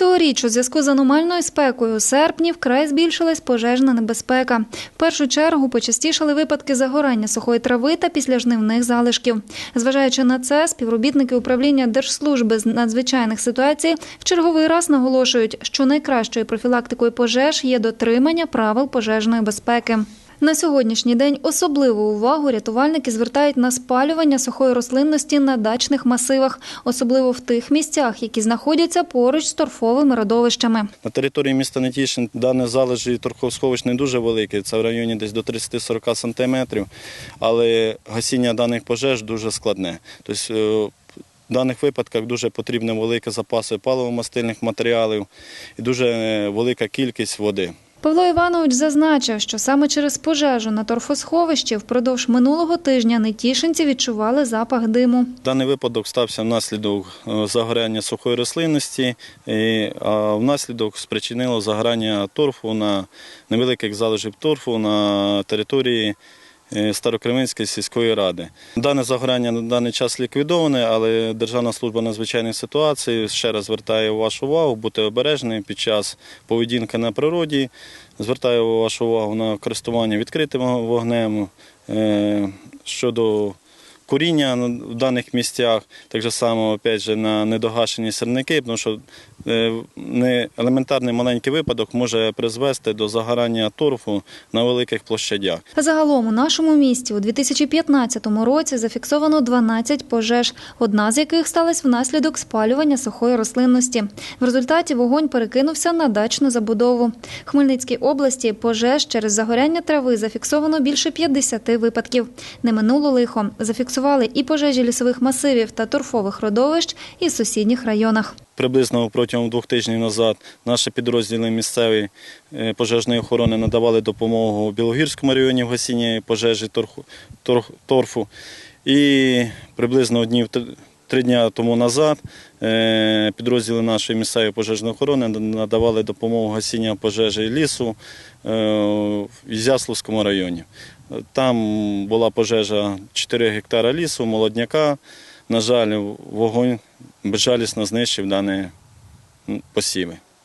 Цьогоріч у зв'язку з аномальною спекою у серпні вкрай збільшилась пожежна небезпека. В першу чергу почастішали випадки загорання сухої трави та післяжнивних залишків. Зважаючи на це, співробітники управління Держслужби з надзвичайних ситуацій в черговий раз наголошують, що найкращою профілактикою пожеж є дотримання правил пожежної безпеки. На сьогоднішній день особливу увагу рятувальники звертають на спалювання сухої рослинності на дачних масивах, особливо в тих місцях, які знаходяться поруч з торфовими родовищами. На території міста Нетішин дані залежі торфосховищ не дуже великі, це в районі десь до 30-40 сантиметрів, але гасіння даних пожеж дуже складне. Тобто, е, в даних випадках дуже потрібні великі запаси паливомастильних матеріалів і дуже е, велика кількість води. Павло Іванович зазначив, що саме через пожежу на торфосховищі впродовж минулого тижня нетішинці відчували запах диму. Даний випадок стався внаслідок е, загоряння сухої рослинності, а внаслідок спричинило загорання торфу на невеликих залежів торфу на території Старокременської сільської ради. Дане загоряння на даний час ліквідоване, але Державна служба надзвичайних ситуацій ще раз звертає вашу увагу бути обережним під час поведінки на природі. Звертаю вашу увагу на користування відкритим вогнем е, щодо куріння в даних місцях, так само опять же, на недогашені сірники, тому що е, не елементарний маленький випадок може призвести до загорання торфу на великих площадях. Загалом у нашому місті у 2015 році зафіксовано 12 пожеж, одна з яких сталася внаслідок спалювання сухої рослинності. В результаті вогонь перекинувся на дачну забудову. В Хмельницькій області пожеж через загоряння трави зафіксовано більше 50 випадків. Не минуло лихо. Зафіксували і пожежі лісових масивів та торфових родовищ із сусідніх районах. Приблизно протягом двох тижнів назад наші підрозділи місцевої е, пожежної охорони надавали допомогу у Білогірському районі в гасінні пожежі торфу. І приблизно днів три- дні тому назад е, підрозділи нашої місцевої пожежної охорони надавали допомогу гасіння пожежі лісу е, в Ізяславському районі. Там була пожежа 4 гектара лісу, молодняка. На жаль, вогонь безжалісно знищив дані посіви.